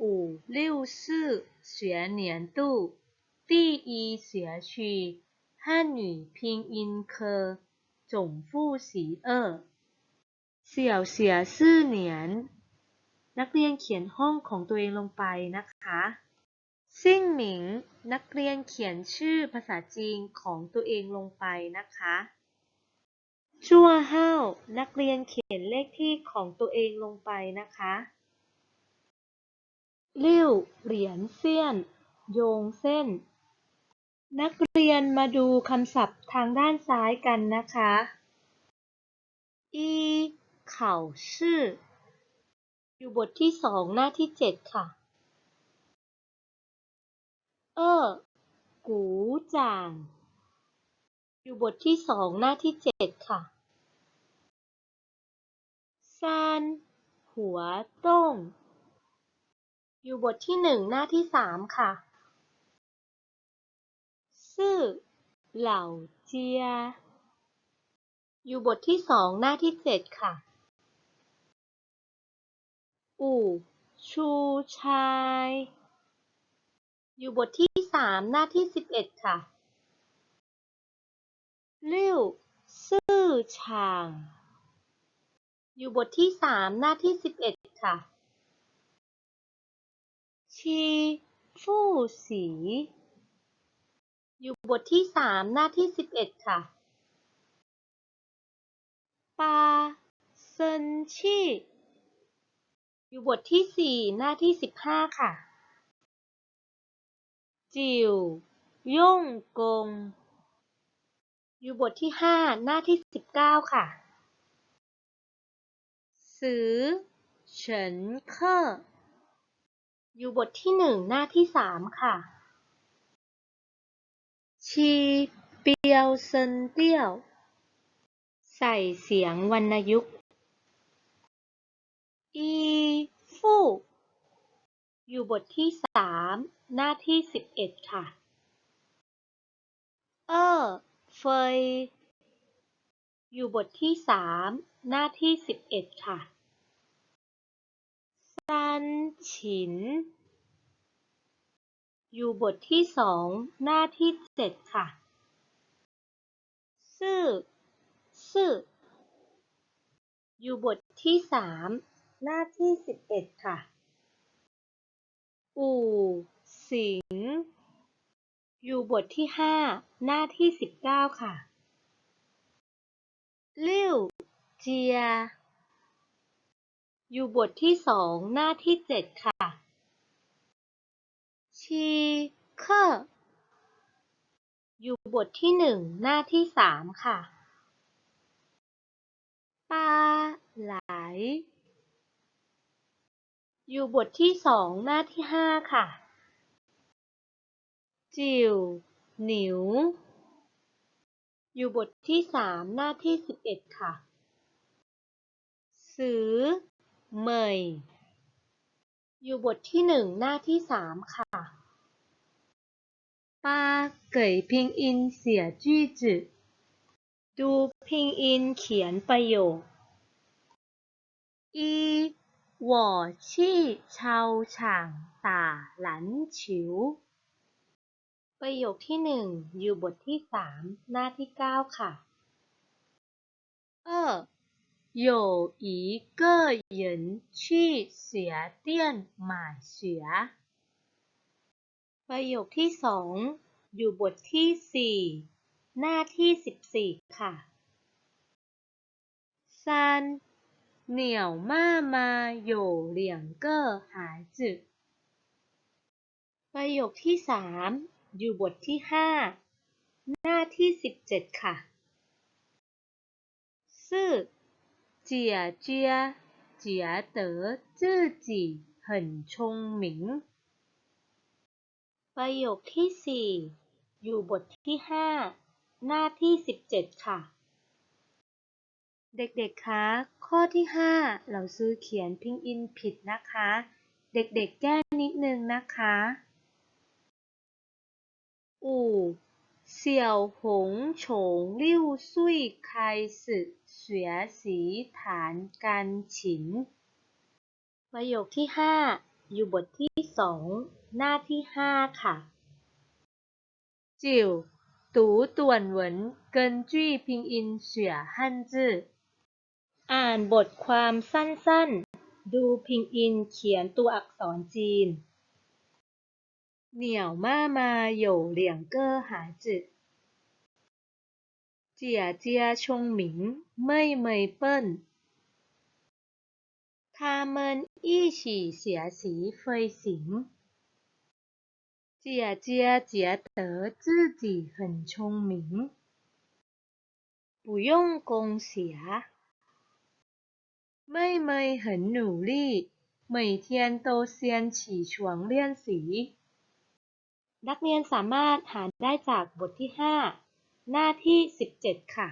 五六四学年度第一学期汉语拼音课总复习二เสี่ยวเสียซื่อเหนียน นักเรียนเขียนห้องของตัวเองลงไปนะคะซิ่งหมิง นักเรียนเขียนชื่อภาษาจีนของตัวเองลงไปนะคะจั่วเฮ้านักเรียนเขียนเลขที่ของตัวเองลงไปนะคะ ลิ้ว เหรียญเสี้ยน โยงเส้น นักเรียนมาดูคำศัพท์ทางด้านซ้ายกันนะคะอีเข่าชื่อ อยู่บทที่สองหน้าที่เจ็ดค่ะ เออกูจาง อยู่บทที่สองหน้าที่เจ็ดค่ะซานหัวต้ง อยู่บทที่หนึ่งหน้าที่สามค่ะ ซื่อ เหล่าเจีย อยู่บทที่สองหน้าที่เจ็ดค่ะ อู่ชูชาย อยู่บทที่สามหน้าที่สิบเอ็ดค่ะลิ้วซื่อฉาง อยู่บทที่สามหน้าที่สิบเอ็ดค่ะ ชีฟู่สี อยู่บทที่สามหน้าที่สิบเอ็ดค่ะปาเซินชี่อยู่บทที่สี่หน้าที่สิบห้าค่ะ จิวย่งกง อยู่บทที่ห้าหน้าที่สิบเก้าค่ะสือเฉินเคอ อยู่บทที่หนึ่งหน้าที่สามค่ะ ชีเปียวเซินเตี้ยว ใส่เสียงวรรณยุกต์ อีฟู่ อยู่บทที่สามหน้าที่สิบเอ็ดค่ะ เออเฟย อยู่บทที่สามหน้าที่สิบเอ็ดค่ะ ซันฉิน อยู่บทที่สองหน้าที่เจ็ดค่ะซื่อซื่ออยู่บทที่สามหน้าที่สิบเอ็ดค่ะอู่สิง อยู่บทที่ห้าหน้าที่สิบเก้าค่ะลิ้วเจีย อยู่บทที่สองหน้าที่เจ็ดค่ะ ชีเคออยู่บทที่หนึ่งหน้าที่สามค่ะปาไหล อยู่บทที่สองหน้าที่ห้าค่ะ จิวหนิว อยู่บทที่สามหน้าที่สิบเอ็ดค่ะ สือเหมย อยู่บทที่หนึ่งหน้าที่สามค่ะปาเก๋ยพิงอินเสียจื้อจือดูพิงอินเขียนประโยคอี我去操场打篮球ประโยคที่หนึ่งอยู่บทที่สามหน้าที่เก้าค่ะ二 有一个人去鞋店买鞋ประโยคที่สองอยู่บทที่สี่หน้าที่สิบสี่ค่ะ三鸟妈妈有两个孩子ประโยคที่สามอยู่บทที่ห้าหน้าที่สิบเจ็ดค่ะ四 姐姐觉得自己很聪明ประโยคที่สี่อยู่บทที่ห้าหน้าที่สิบเจ็ดค่ะ เด็กๆ คะ ข้อที่ห้าเราซื้อเขียนพิงอินผิดนะคะ เด็กๆ แก้นิดนึงนะคะ เสี่ยวหงโฉงลิ้วซุยไคสึเสียสีฐานกันฉิน ประโยคที่ 5 อยู่บทที่ 2 หน้าที่ 5 ค่ะจิวตูต่วนเหวินเกินจี้พิงอินเสียฮันจืออ่านบทความสั้นๆ ดูพิงอินเขียนตัวอักษรจีน 鸟妈妈有两个孩子姐姐聪明妹妹笨。他们一起学习飞行。姐姐觉得自己很聪明不用恭喜啊妹妹很努力每天都先起床练习。 นักเรียนสามารถหาได้จากบทที่5หน้าที่17ค่ะ